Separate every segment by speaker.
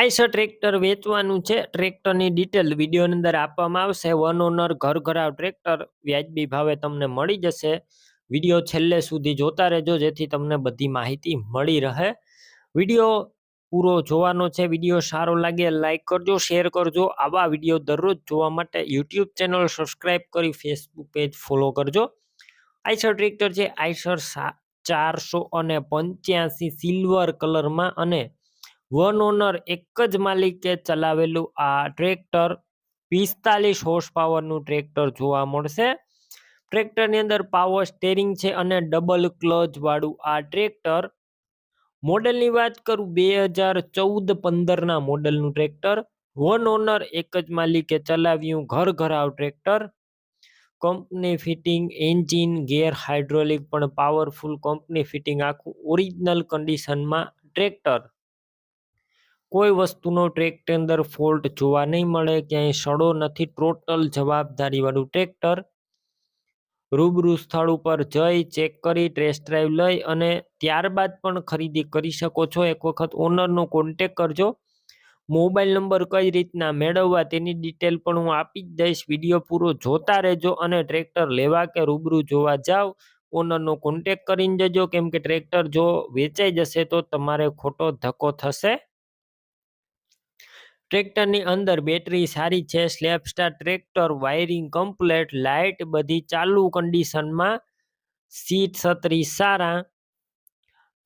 Speaker 1: Eicher tractor વેચવાનું છે. ટ્રેક્ટરની ડિટેલ વિડીયોની અંદર આપવામાં આવશે. વન ઓનર ઘર ઘરાવ ટ્રેક્ટર વ્યાજબી ભાવે તમને મળી જશે. વીડિયો છેલ્લે સુધી જોતા રહેજો, જેથી તમને બધી માહિતી મળી રહે. વીડિયો પૂરો જોવાનો છે. વીડિયો સારો લાગે લાઇક કરજો, શેર કરજો. આવા વીડિયો દરરોજ જોવા માટે યુટ્યુબ ચેનલ સબસ્ક્રાઈબ કરી ફેસબુક પેજ ફોલો કરજો. આઈસર ટ્રેક્ટર છે. આઈસર ચારસો અને પંચ્યાસી સિલ્વર કલરમાં અને વન ઓનર એક જ માલિકે ચલાવેલું આ ટ્રેક્ટર પિસ્તાલીસ હોર્સ પાવરનું ટ્રેક્ટર જોવા મળશે. ટ્રેક્ટરની અંદર પાવર સ્ટેરિંગ છે અને ડબલ ક્લચ વાળું આ ટ્રેક્ટર. મોડેલની વાત કરું બે હજાર ચૌદ પંદરના મોડેલનું ટ્રેક્ટર. વન ઓનર એક જ માલિકે ચલાવ્યું ઘર ઘરાવ tractor. Company fitting engine, gear hydraulic પણ પાવરફુલ કંપની ફિટિંગ આખું ઓરિજિનલ કન્ડિશનમાં ટ્રેક્ટર. કોઈ વસ્તુનો ટ્રેક્ટર અંદર ફોલ્ટ જોવા નહીં મળે, ક્યાંય સડો નથી ટોટલ જવાબદારીવાળું ટ્રેક્ટર રૂબરૂ સ્થળ ઉપર જઈ ચેક કરી ટેસ્ટ ડ્રાઈવ લઈ અને ત્યારબાદ પણ ખરીદી કરી શકો છો. એક વખત ઓનરનો કોન્ટેક કરજો. મોબાઈલ નંબર કઈ રીતના મેળવવા તેની ડિટેલ પણ હું આપી જ દઈશ. વીડિયો પૂરો જોતા રહેજો અને ટ્રેક્ટર લેવા કે રૂબરૂ જોવા જાઓ ઓનરનો કોન્ટેક કરીને જજો. કેમ કે ટ્રેક્ટર જો વેચાઈ જશે તો તમારે ખોટો ધક્કો થશે. ટ્રેક્ટરની અંદર બેટરી સારી છે, સ્લેબ સ્ટાર ટ્રેક્ટર, વાયરિંગ કમ્પ્લેટ, લાઇટ બધી ચાલુ કન્ડિશનમાં. સીટ છત્રી સારા.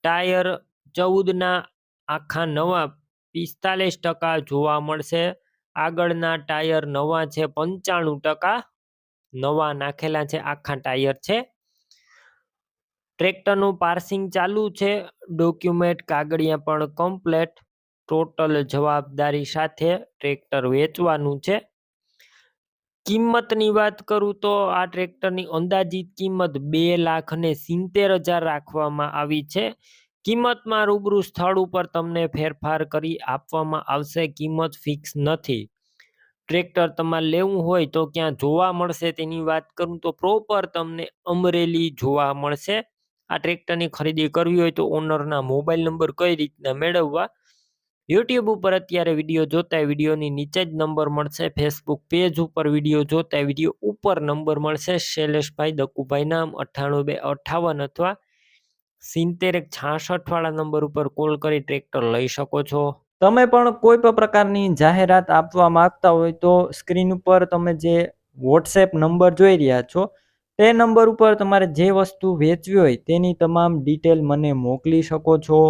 Speaker 1: ટાયર ચૌદના આખા નવા પિસ્તાલીસ ટકા જોવા મળશે. આગળના ટાયર નવા છે, પંચાણું ટકા નવા નાખેલા છે, આખા ટાયર છે. ટ્રેક્ટરનું પાર્સિંગ ચાલુ છે, ડોક્યુમેન્ટ કાગળિયા પણ કમ્પ્લેટ. ટોટલ જવાબદારી સાથે ટ્રેક્ટર વેચવાનું છે. કિંમતની વાત કરું તો આ ટ્રેક્ટરની અંદાજિત કિંમત બે લાખ ને સિત્તેર હજાર રાખવામાં આવી છે. કિંમતમાં રૂબરૂ સ્થળ ઉપર તમને ફેરફાર કરી આપવામાં આવશે. કિંમત ફિક્સ નથી. ટ્રેક્ટર તમારે લેવું હોય તો ક્યાં જોવા મળશે તેની વાત કરું તો પ્રોપર તમને અમરેલી જોવા મળશે. આ ટ્રેક્ટરની ખરીદી કરવી હોય તો ઓનરના મોબાઈલ નંબર કઈ રીતના મેળવવા યુટ્યુબ ઉપર અત્યારે વીડિયો જોતા વિડીયોની નીચે જ નંબર મળશે. ફેસબુક પેજ ઉપર વીડિયો જોતા વીડિયો ઉપર નંબર મળશે. શૈલેષભાઈ દકુભાઈ નામ અઠ્ઠાણું બે અઠાવન અથવા સિત્તેર એક છાસઠવાળા નંબર ઉપર કોલ કરી ટ્રેક્ટર લઈ શકો છો.
Speaker 2: તમે પણ કોઈ પણ પ્રકારની જાહેરાત આપવા માંગતા હોય તો સ્ક્રીન ઉપર તમે જે વોટ્સએપ નંબર જોઈ રહ્યા છો, તે નંબર ઉપર તમારે જે વસ્તુ વેચવી હોય તેની તમામ ડિટેલ મને મોકલી શકો છો.